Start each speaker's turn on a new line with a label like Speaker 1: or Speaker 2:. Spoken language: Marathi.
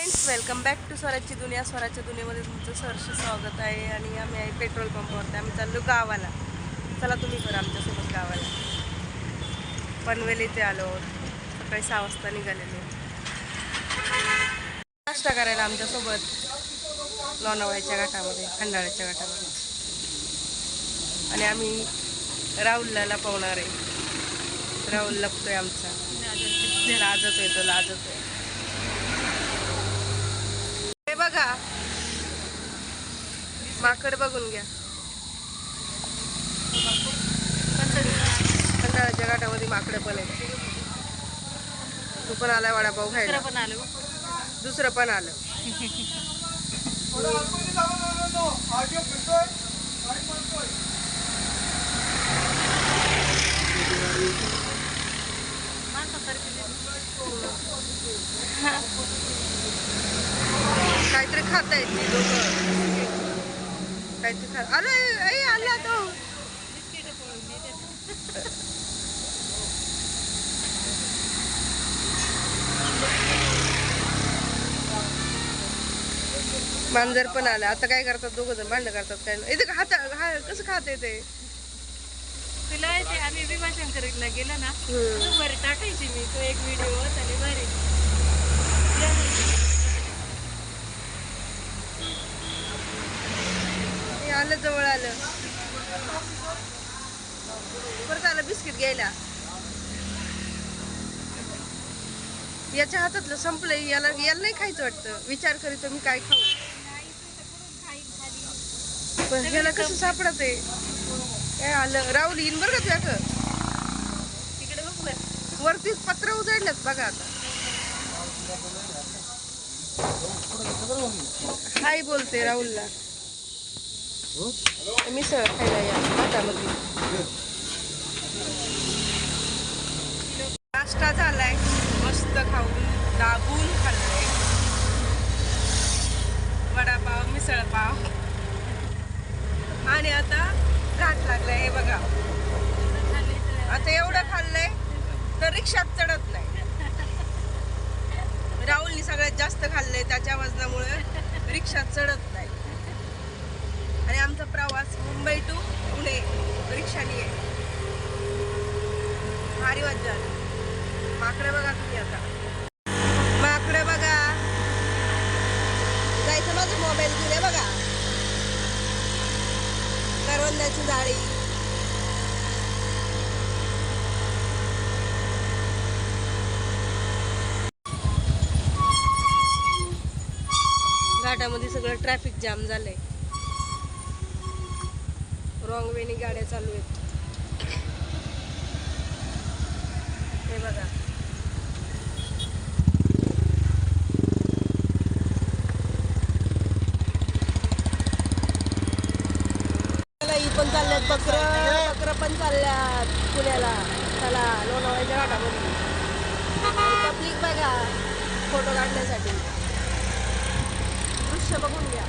Speaker 1: फ्रेंड्स वेलकम बॅक टू स्वराजची दुनिया. स्वराजच्या दुनियामध्ये तुमचं सहर्ष स्वागत आहे आणि आम्ही आहे पेट्रोल पंपावरती आम्ही चाललो गावाला. चला तुम्ही करा आमच्यासोबत गावाला. पनवेल इथे आलो. सकाळी सहा वाजता निघालेलो. नाश्ता करायला आमच्यासोबत लोणावळ्याच्या घाटामध्ये खंडाळ्याच्या घाटामध्ये. आणि आम्ही राहुलला पावणार आहे. राहुल लपतोय आमचा. लाजतोय तो लाजत आहे बघा माकड बघून घ्या. कंटाळ्याच्या घाटामध्ये माकड पण आहे तू पण आलाय वडापाव खायला.
Speaker 2: पण आलो
Speaker 1: दुसरं पण आलं. काहीतरी खात आहेत अरे आला तो. मांजर पण आलं. आता काय करतात दोघ जण? भांडण करतात काय. इथे खात कसं खात ते?
Speaker 2: तुला आम्ही भीमाशंकरला गेलो ना. वर टाकायची मी तो एक व्हिडिओ चालेल भारी
Speaker 1: हे आलं जवळ आलं. परत आलं बिस्किट घ्यायला. याच्या हातातलं संपलंय याला याला नाही खायचं वाटतं. विचार करीत मी काय खाऊ. पण ह्याला कसं सापडत आहे काय आलं. राहुल येईन बरं का तुझ्या
Speaker 2: तिकडे बघ वर
Speaker 1: वरती पत्र उजडल्यात बघा आता. हाय बोलते राहुलला. मिसळ खायला या हातामध्ये नाश्ता झालाय. मस्त खाऊन दाबून खाल्लाय. वडापाव मिसळ पाव आणि आता घाट लागलाय हे बघा. आता एवढं खाल्लंय तर रिक्षात चढत नाही. राहुलनी सगळ्यात जास्त खाल्लंय त्याच्या वजनामुळे रिक्षात चढत नाही. आणि आमचा प्रवास मुंबई टू पुणे रिक्षाने आहे. भारी मज्जा माकडं माकडे बघा तुम्ही आता. माकडे बघा. जायचं माझं मोबाईल घेऊन आहे बघा. करवंदाची जाळी. घाटामध्ये सगळं ट्रॅफिक जाम झालंय. रॉंग वेनी गाड्या चालू आहेत. हे बघा. चला, ही पण चालल्यात बकर. बकर पण चालल्यात पुण्याला. त्याला लोणावळ्याच्या घाटामध्ये. पब्लिक बघा फोटो काढण्यासाठी. दृश्य बघून घ्या.